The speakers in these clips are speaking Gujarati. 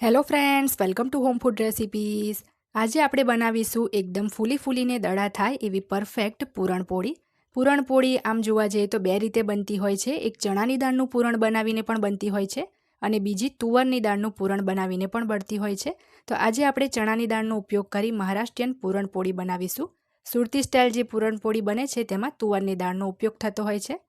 Hello friends welcome to home food recipes આજે આપણે બનાવીશું એકદમ ફૂલી ફૂલીને દડા થાય એવી પરફેક્ટ પૂરણપોળી પૂરણપોળી આમ જોવા જઈએ તો બે રીતે બનતી હોય છે. એક ચણાની દાળનું પૂરણ બનાવીને પણ બનતી હોય છે અને બીજી તુવરની દાળનું પૂરણ બનાવીને પણ બનતી હોય છે. તો આજે આપણે ચણાની દાળનો ઉપયોગ કરી મહારાષ્ટ્રીયન પૂરણપોળી બનાવીશું. સુરતી સ્ટાઇલ જે પૂરણપોળી બને છે તેમાં તુવરની દાળનો ઉપયોગ થતો હોય છે.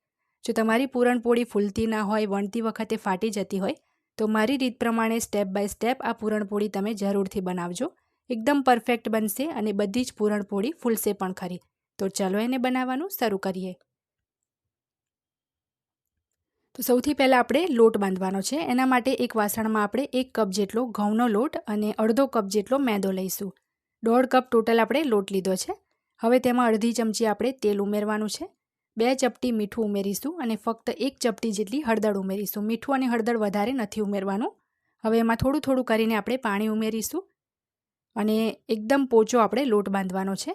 જો તમારી પૂરણપોળી ફૂલતી ના હોય, વણતી વખતે ફાટી જતી હોય તો મારી રીત પ્રમાણે સ્ટેપ બાય સ્ટેપ આ પૂરણપોળી તમે જરૂરથી બનાવજો. એકદમ પરફેક્ટ બનશે અને બધી જ પૂરણપોળી ફૂલશે પણ ખરી. તો ચાલો એને બનાવવાનું શરૂ કરીએ. તો સૌથી પહેલાં આપણે લોટ બાંધવાનો છે. એના માટે એક વાસણમાં આપણે એક કપ જેટલો ઘઉંનો લોટ અને અડધો કપ જેટલો મેદો લઈશું. દોઢ કપ ટોટલ આપણે લોટ લીધો છે. હવે તેમાં અડધી ચમચી આપણે તેલ ઉમેરવાનું છે. બે ચપટી મીઠું ઉમેરીશું અને ફક્ત એક ચપટી જેટલી હળદર ઉમેરીશું. મીઠું અને હળદર વધારે નથી ઉમેરવાનું. હવે એમાં થોડું થોડું કરીને આપણે પાણી ઉમેરીશું અને એકદમ પોચો આપણે લોટ બાંધવાનો છે.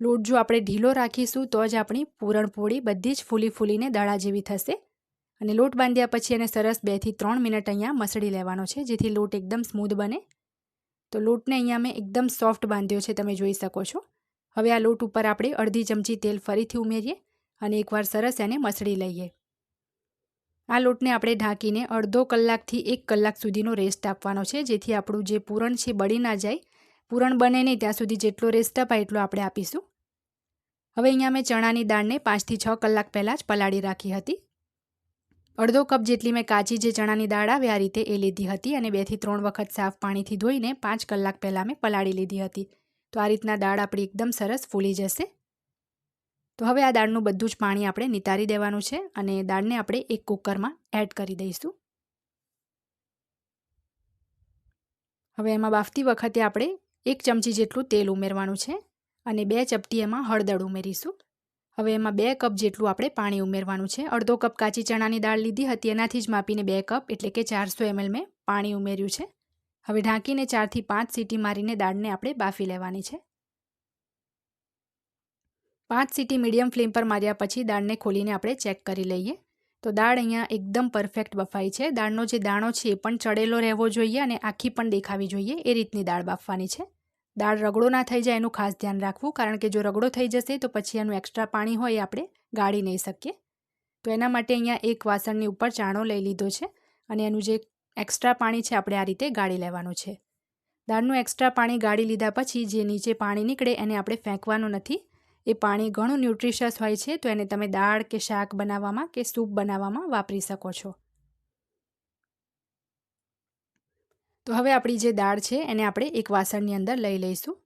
લોટ જો આપણે ઢીલો રાખીશું તો જ આપણી પૂરણપોળી બધી જ ફૂલી ફૂલીને દડા જેવી થશે અને લોટ બાંધ્યા પછી એને સરસ બેથી ત્રણ મિનિટ અહીંયા મસળી લેવાનો છે જેથી લોટ એકદમ સ્મૂધ બને. તો લોટને અહીંયા મેં એકદમ સોફ્ટ બાંધ્યો છે તમે જોઈ શકો છો. હવે આ લોટ ઉપર આપણે અડધી ચમચી તેલ ફરીથી ઉમેરીએ. અને એકવાર સરસ એને મસળી લઈએ. આ લોટને આપણે ઢાંકીને અડધો કલાકથી એક કલાક સુધીનો રેસ્ટ આપવાનો છે, જેથી આપણું જે પૂરણ છે બળી ના જાય. પૂરણ બને નહીં ત્યાં સુધી જેટલો રેસ્ટ અપાય એટલો આપણે આપીશું. હવે અહીંયા મેં ચણાની દાળને પાંચથી છ કલાક પહેલાં જ પલાળી રાખી હતી. અડધો કપ જેટલી મેં કાચી જે ચણાની દાળ આવે, આ રીતે એ લીધી હતી અને બેથી ત્રણ વખત સાફ પાણીથી ધોઈને પાંચ કલાક પહેલાં મેં પલાળી લીધી હતી. તો આ રીતના દાળ આપણી એકદમ સરસ ફૂલી જશે. તો હવે આ દાળનું બધું જ પાણી આપણે નિતારી દેવાનું છે અને દાળને આપણે એક કુકરમાં એડ કરી દઈશું. હવે એમાં બાફતી વખતે આપણે એક ચમચી જેટલું તેલ ઉમેરવાનું છે અને બે ચપટી એમાં હળદર ઉમેરીશું. હવે એમાં બે કપ જેટલું આપણે પાણી ઉમેરવાનું છે. અડધો કપ કાચી ચણાની દાળ લીધી હતી, એનાથી જ માપીને બે કપ એટલે કે ચારસો એમએલ મેં પાણી ઉમેર્યું છે. હવે ઢાંકીને ચારથી પાંચ સીટી મારીને દાળને આપણે બાફી લેવાની છે. પાંચ સીટી મીડિયમ ફ્લેમ પર માર્યા પછી દાળને ખોલીને આપણે ચેક કરી લઈએ. તો દાળ અહીંયા એકદમ પરફેક્ટ બફાઈ છે. દાળનો જે દાણો છે એ પણ ચડેલો રહેવો જોઈએ અને આખી પણ દેખાવી જોઈએ એ રીતની દાળ બાફવાની છે. દાળ રગડો ના થઈ જાય એનું ખાસ ધ્યાન રાખવું કારણ કે જો રગડો થઈ જશે તો પછી એનું એક્સ્ટ્રા પાણી હોય આપણે ગાળી નહીં શકીએ. તો એના માટે અહીંયા એક વાસણની ઉપર ચાણો લઈ લીધો છે અને એનું જે એક્સ્ટ્રા પાણી છે આપણે આ રીતે ગાળી લેવાનું છે. દાળનું એક્સ્ટ્રા પાણી ગાળી લીધા પછી જે નીચે પાણી નીકળે એને આપણે ફેંકવાનું નથી. એ પાણી ઘણું ન્યુટ્રિશિયસ હોય છે, તો એને તમે દાળ કે શાક બનાવવામાં કે સૂપ બનાવવામાં વાપરી શકો છો. તો હવે આપણી જે દાળ છે, એને આપણે એક વાસણની અંદર લઈ લઈશું.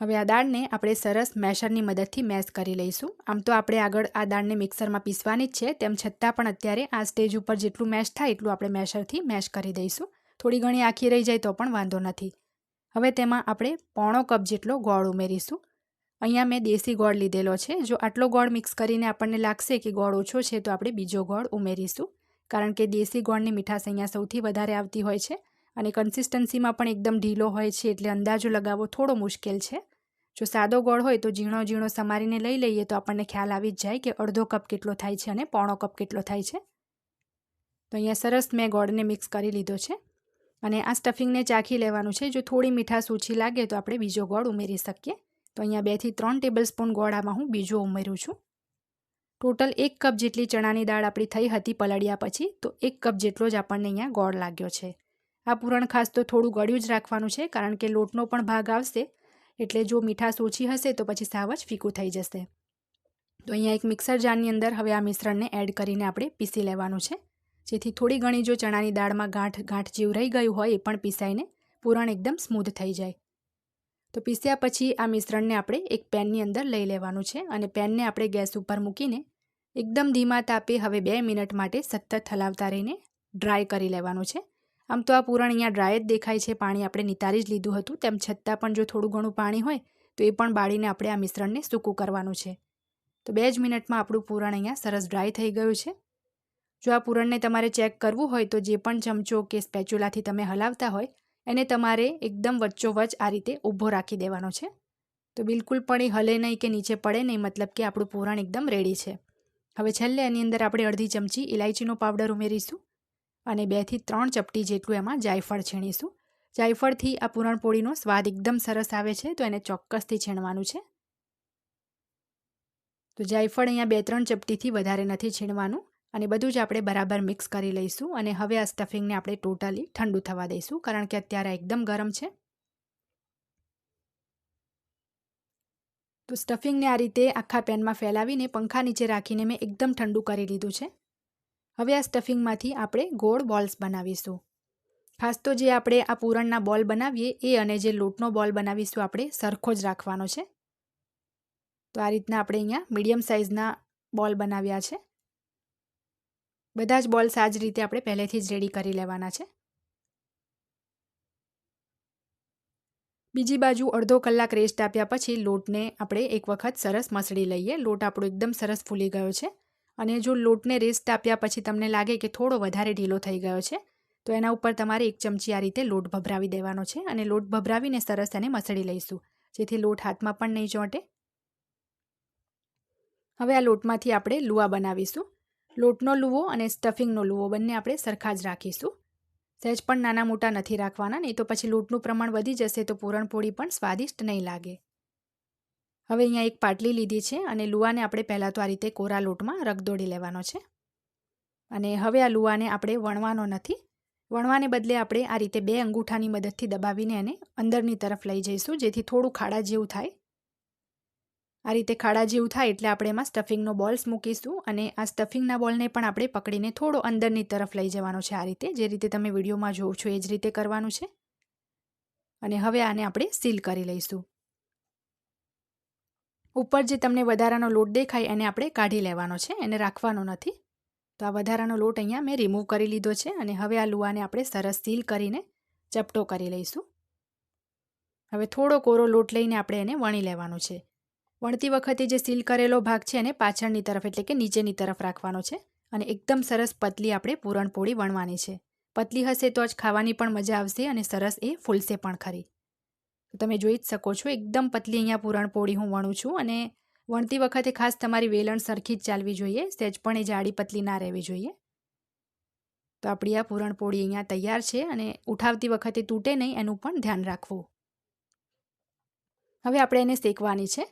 હવે આ દાળને આપણે સરસ મેશરની મદદથી મેશ કરી લઈશું. આમ તો આપણે આગળ આ દાળને મિક્સરમાં પીસવાની જ છે, તેમ છતાં પણ અત્યારે આ સ્ટેજ ઉપર જેટલું મેશ થાય એટલું આપણે મેશરથી મેશ કરી દઈશું. થોડી ઘણી આખી રહી જાય તો પણ વાંધો નથી. હવે તેમાં આપણે પોણો કપ જેટલો ગોળ ઉમેરીશું. અહીંયા મેં દેશી ગોળ લીધેલો છે. જો આટલો ગોળ મિક્સ કરીને આપણને લાગશે કે ગોળ ઓછો છે, તો આપણે બીજો ગોળ ઉમેરીશું. કારણ કે દેશી ગોળની મીઠાશ અહીંયા સૌથી વધારે આવતી હોય છે અને કન્સિસ્ટન્સીમાં પણ એકદમ ઢીલો હોય છે, એટલે અંદાજો લગાવવો થોડો મુશ્કેલ છે. જો સાદો ગોળ હોય તો ઝીણો ઝીણો સમારીને લઈ લઈએ તો આપણને ખ્યાલ આવી જ જાય કે અડધો કપ કેટલો થાય છે અને પોણો કપ કેટલો થાય છે. તો અહીંયા સરસ મેં ગોળને મિક્સ કરી લીધો છે. અને આ સ્ટફિંગને ચાખી લેવાનું છે. જો થોડી મીઠાશ ઓછી લાગે તો આપણે બીજો ગોળ ઉમેરી શકીએ. તો અહીંયા બેથી ત્રણ ટેબલ સ્પૂન ગોળ આમાં હું બીજો ઉમેરું છું. ટોટલ એક કપ જેટલી ચણાની દાળ આપણી થઈ હતી પલળ્યા પછી, તો એક કપ જેટલો જ આપણને અહીંયા ગોળ લાગ્યો છે. આ પૂરણ ખાસ તો થોડું ગળ્યું જ રાખવાનું છે, કારણ કે લોટનો પણ ભાગ આવશે. એટલે જો મીઠાશ ઓછી હશે તો પછી સાવ જ ફીકું થઈ જશે. તો અહીંયા એક મિક્સર જારની અંદર હવે આ મિશ્રણને એડ કરીને આપણે પીસી લેવાનું છે. જેથી થોડી ઘણી જો ચણાની દાળમાં ગાંઠ ગાંઠ જેવું રહી ગયું હોય એ પણ પીસાઈને પૂરણ એકદમ સ્મૂધ થઈ જાય. તો પીસ્યા પછી આ મિશ્રણને આપણે એક પેનની અંદર લઈ લેવાનું છે અને પેનને આપણે ગેસ ઉપર મૂકીને એકદમ ધીમા તાપે હવે બે મિનિટ માટે સતત હલાવતા રહીને ડ્રાય કરી લેવાનું છે. આમ તો આ પૂરણ અહીંયા ડ્રાય જ દેખાય છે, પાણી આપણે નિતારી જ લીધું હતું, તેમ છતાં પણ જો થોડું ઘણું પાણી હોય તો એ પણ બાળીને આપણે આ મિશ્રણને સૂકું કરવાનું છે. તો બે જ મિનિટમાં આપણું પૂરણ અહીંયા સરસ ડ્રાય થઈ ગયું છે. જો આ પૂરણને તમારે ચેક કરવું હોય તો જે પણ ચમચો કે સ્પેચ્યુલાથી તમે હલાવતા હોય, એને તમારે એકદમ વચ્ચોવચ આ રીતે ઊભો રાખી દેવાનો છે. તો બિલકુલ પણ એ હલે નહીં કે નીચે પડે નહીં, મતલબ કે આપણું પૂરણ એકદમ રેડી છે. હવે છેલ્લે એની અંદર આપણે અડધી ચમચી ઇલાયચીનો પાવડર ઉમેરીશું અને બેથી ત્રણ ચપટી જેટલું એમાં જાયફળ છીણીશું. જાયફળથી આ પૂરણપોળીનો સ્વાદ એકદમ સરસ આવે છે, તો એને ચોક્કસથી છીણવાનું છે. તો જાયફળ અહીંયા બે ત્રણ ચપટીથી વધારે નથી છીણવાનું. અને બધું જ આપણે બરાબર મિક્સ કરી લઈશું અને હવે આ સ્ટફિંગને આપણે ટોટલી ઠંડુ થવા દઈશું કારણ કે અત્યારે એકદમ ગરમ છે. તો સ્ટફિંગને આ રીતે આખા પેનમાં ફેલાવીને પંખા નીચે રાખીને મેં એકદમ ઠંડુ કરી લીધું છે. હવે આ સ્ટફિંગમાંથી આપણે ગોળ બોલ્સ બનાવીશું. ખાસ તો જે આપણે આ પૂરણના બોલ બનાવીએ એ અને જે લોટનો બોલ બનાવીશું આપણે સરખો જ રાખવાનો છે. તો આ રીતના આપણે અહીંયા મીડિયમ સાઇઝના બોલ બનાવ્યા છે. બધા જ બોલ્સ આ જ રીતે આપણે પહેલેથી જ રેડી કરી લેવાના છે. બીજી બાજુ અડધો કલાક રેસ્ટ આપ્યા પછી લોટને આપણે એક વખત સરસ મસળી લઈએ. લોટ આપણો એકદમ સરસ ફૂલી ગયો છે. અને જો લોટને રેસ્ટ આપ્યા પછી તમને લાગે કે થોડો વધારે ઢીલો થઈ ગયો છે, તો એના ઉપર તમારે એક ચમચી આ રીતે લોટ ભભરાવી દેવાનો છે અને લોટ ભભરાવીને સરસ એને મસળી લઈશું. જેથી લોટ હાથમાં પણ નહીં ચોંટે. હવે આ લોટમાંથી આપણે લુઆ બનાવીશું. લોટનો લુવો અને સ્ટફિંગનો લુવો બંને આપણે સરખા જ રાખીશું. સહેજ પણ નાના મોટા નથી રાખવાના, નહીં તો પછી લોટનું પ્રમાણ વધી જશે તો પૂરણપોળી પણ સ્વાદિષ્ટ નહીં લાગે. હવે અહીંયા એક પાટલી લીધી છે અને લુવાને આપણે પહેલાં તો આ રીતે કોરા લોટમાં રગદોડી લેવાનો છે. અને હવે આ લુવાને આપણે વણવાનો નથી. વણવાને બદલે આપણે આ રીતે બે અંગૂઠાની મદદથી દબાવીને એને અંદરની તરફ લઈ જઈશું, જેથી થોડું ખાડા જેવું થાય. આ રીતે ખાડા જેવું થાય એટલે આપણે એમાં સ્ટફિંગનો બોલ્સ મૂકીશું અને આ સ્ટફિંગના બોલને પણ આપણે પકડીને થોડો અંદરની તરફ લઈ જવાનો છે આ રીતે. જે રીતે તમે વિડીયોમાં જોવો છો એ જ રીતે કરવાનું છે. અને હવે આને આપણે સીલ કરી લઈશું. ઉપર જે તમને વધારાનો લોટ દેખાય એને આપણે કાઢી લેવાનો છે, એને રાખવાનો નથી. તો આ વધારાનો લોટ અહીંયા મેં રિમૂવ કરી લીધો છે અને હવે આ લુઆને આપણે સરસ સીલ કરીને ચપટો કરી લઈશું. હવે થોડો કોરો લોટ લઈને આપણે એને વણી લેવાનો છે. વણતી વખતે જે સીલ કરેલો ભાગ છે એને પાછળની તરફ એટલે કે નીચેની તરફ રાખવાનો છે અને એકદમ સરસ પતલી આપણે પૂરણપોળી વણવાની છે. પતલી હશે તો જ ખાવાની પણ મજા આવશે અને સરસ એ ફૂલશે પણ ખરી. તમે જોઈ જ શકો છો એકદમ પતલી અહીંયા પૂરણપોળી હું વણું છું અને વણતી વખતે ખાસ તમારી વેલણ સરખી જ ચાલવી જોઈએ, સહેજ પણ એ જાડી પતલી ના રહેવી જોઈએ. તો આપણી આ પૂરણપોળી અહીંયા તૈયાર છે અને ઉઠાવતી વખતે તૂટે નહીં એનું પણ ધ્યાન રાખવું. હવે આપણે એને શેકવાની છે.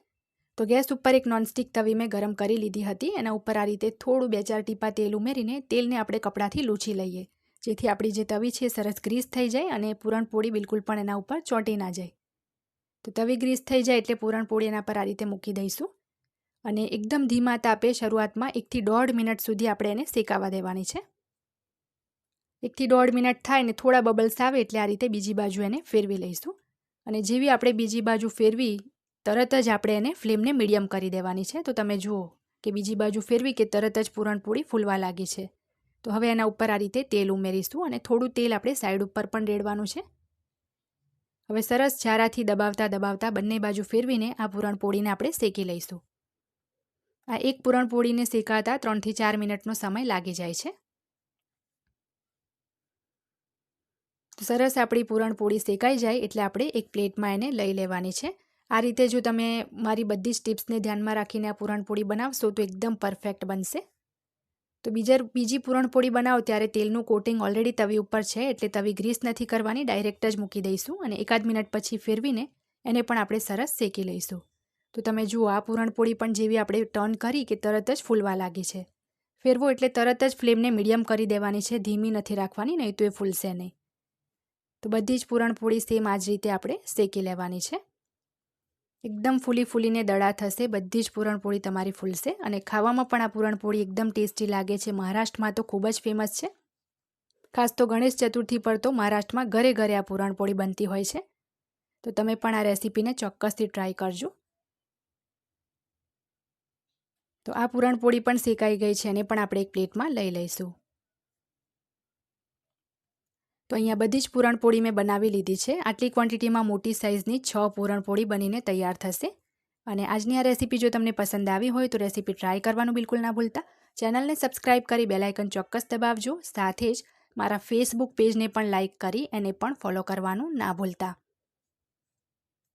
તો ગેસ ઉપર એક નોનસ્ટિક તવી મેં ગરમ કરી લીધી હતી. એના ઉપર આ રીતે થોડું બે ચાર ટીપા તેલ ઉમેરીને તેલને આપણે કપડાથી લૂછી લઈએ. જેથી આપણી જે તવી છે સરસ ગ્રીસ થઈ જાય અને પૂરણપોળી બિલકુલ પણ એના ઉપર ચોંટી ના જાય. તો તવી ગ્રીસ થઈ જાય એટલે પૂરણપોળી એના પર આ રીતે મૂકી દઈશું. અને એકદમ ધીમા તાપે શરૂઆતમાં એકથી દોઢ મિનિટ સુધી આપણે એને શેકાવા દેવાની છે. એકથી દોઢ મિનિટ થાય ને થોડા બબલ્સ આવે એટલે આ રીતે બીજી બાજુ એને ફેરવી લઈશું. અને જેવી આપણે બીજી બાજુ ફેરવી તરત જ આપણે એને ફ્લેમને મીડિયમ કરી દેવાની છે. તો તમે જુઓ કે બીજી બાજુ ફેરવી કે તરત જ પૂરણપોળી ફૂલવા લાગી છે. તો હવે એના ઉપર આ રીતે તેલ ઉમેરીશું અને થોડું તેલ આપણે સાઈડ ઉપર પણ રેડવાનું છે. હવે સરસ ઝારાથી દબાવતા દબાવતા બંને બાજુ ફેરવીને આ પૂરણપોળીને આપણે શેકી લઈશું. આ એક પૂરણપોળીને શેકાતા ત્રણથી ચાર મિનિટનો સમય લાગી જાય છે. સરસ આપણી પૂરણપોળી શેકાઈ જાય એટલે આપણે એક પ્લેટમાં એને લઈ લેવાની છે. આ રીતે જો તમે મારી બધી જ ટિપ્સને ધ્યાનમાં રાખીને આ પૂરણપોળી બનાવશો તો એકદમ પરફેક્ટ બનશે. તો બીજા બીજી પૂરણપોળી બનાવો ત્યારે તેલનું કોટિંગ ઓલરેડી તવી ઉપર છે એટલે તવી ગ્રીસ નથી કરવાની, ડાયરેક્ટ જ મૂકી દઈશું અને એકાદ મિનિટ પછી ફેરવીને એને પણ આપણે સરસ શેકી લઈશું. તો તમે જુઓ, આ પૂરણપોળી પણ જેવી આપણે ટર્ન કરી કે તરત જ ફૂલવા લાગી છે. ફેરવો એટલે તરત જ ફ્લેમને મીડિયમ કરી દેવાની છે, ધીમી નથી રાખવાની, નહીં તો એ ફૂલશે નહીં. તો બધી જ પૂરણપોળી સેમ આ જ રીતે આપણે શેકી લેવાની છે. એકદમ ફૂલી ફૂલીને દડા થશે, બધી જ પૂરણપોળી તમારી ફૂલશે અને ખાવામાં પણ આ પૂરણપોળી એકદમ ટેસ્ટી લાગે છે. મહારાષ્ટ્રમાં તો ખૂબ જ ફેમસ છે. ખાસ તો ગણેશ ચતુર્થી પર તો મહારાષ્ટ્રમાં ઘરે ઘરે આ પૂરણપોળી બનતી હોય છે. તો તમે પણ આ રેસીપીને ચોક્કસથી ટ્રાય કરજો. તો આ પૂરણપોળી પણ શેકાઈ ગઈ છે અને પણ આપણે એક પ્લેટમાં લઈ લઈશું. તો અહીંયા બધી જ પૂરણપોળી મેં બનાવી લીધી છે. આટલી ક્વોન્ટિટીમાં મોટી સાઇઝની છ પૂરણપોળી બનીને તૈયાર થશે. અને આજની આ રેસીપી જો તમને પસંદ આવી હોય તો રેસીપી ટ્રાય કરવાનું બિલકુલ ના ભૂલતા. ચેનલને સબસ્ક્રાઇબ કરી બેલાઇકન ચોક્કસ દબાવજો. સાથે જ મારા ફેસબુક પેજને પણ લાઇક કરી એને પણ ફોલો કરવાનું ના ભૂલતા.